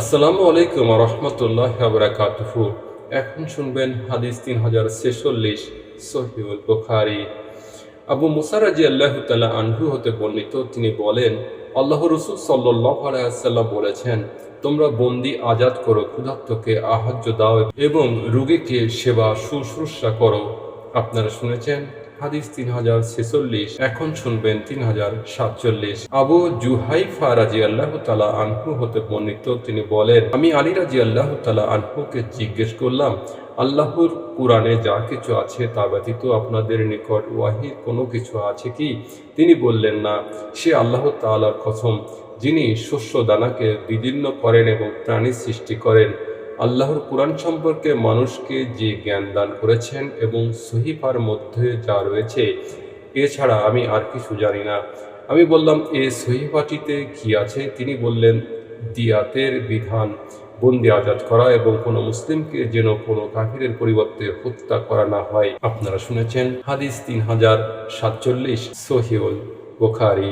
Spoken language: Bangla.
আসসালামু আলাইকুম রহমতুল্লাহ বারাকাতুহু। এখন শুনবেন হাদিস তিন হাজার ছেচল্লিশ সহিউল বুখারি। আবু মুসারাজি আল্লাহ তালা আনহু হতে বর্ণিত তিনি বলেন আল্লাহ রসুল সাল্লাহ আলাইসাল্লাম বলেছেন, তোমরা বন্দি আজাদ করো, ক্ষুধার্তকে আহার্য দাও এবং রোগীকে সেবা, শুশ্রূষা করো। আপনারা শুনেছেন? হাদিস তিন হাজার ছেচল্লিশ, এখন শুনবেন তিন হাজার সাতচল্লিশ। আবু জুহাইফা রাজি আল্লাহ তালা আনহু হতে বর্ণিত, তিনি বলেন, আমি আলী রাজি আল্লাহ তালা আনহুকে জিজ্ঞেস করলাম, আল্লাহর কোরআনে যা কিছু আছে তা ব্যতীত আপনাদের নিকট ওয়াহির কোনো কিছু আছে কি? তিনি বললেন, না, সে আল্লাহ তাআলার কসম, যিনি শস্য দানাকে বিদীর্ণ করেন এবং প্রাণী সৃষ্টি করেন। আল্লাহর কোরআন সম্পর্কে মানুষকে যে জ্ঞান দান করেছেন এবং সহিফার মধ্যে যা রয়েছে, এছাড়া আমি আর কিছু জানি না। আমি বললাম, এ সহিফাটিতে কি আছে? তিনি বললেন, দিয়াতের বিধান, বন্দি আজাদ করা এবং কোনো মুসলিমকে যেন কোনো কাফিরের পরিবর্তে হত্যা করা না হয়। আপনারা শুনেছেন হাদিস তিন হাজার সাতচল্লিশ সহিউল বুখারি।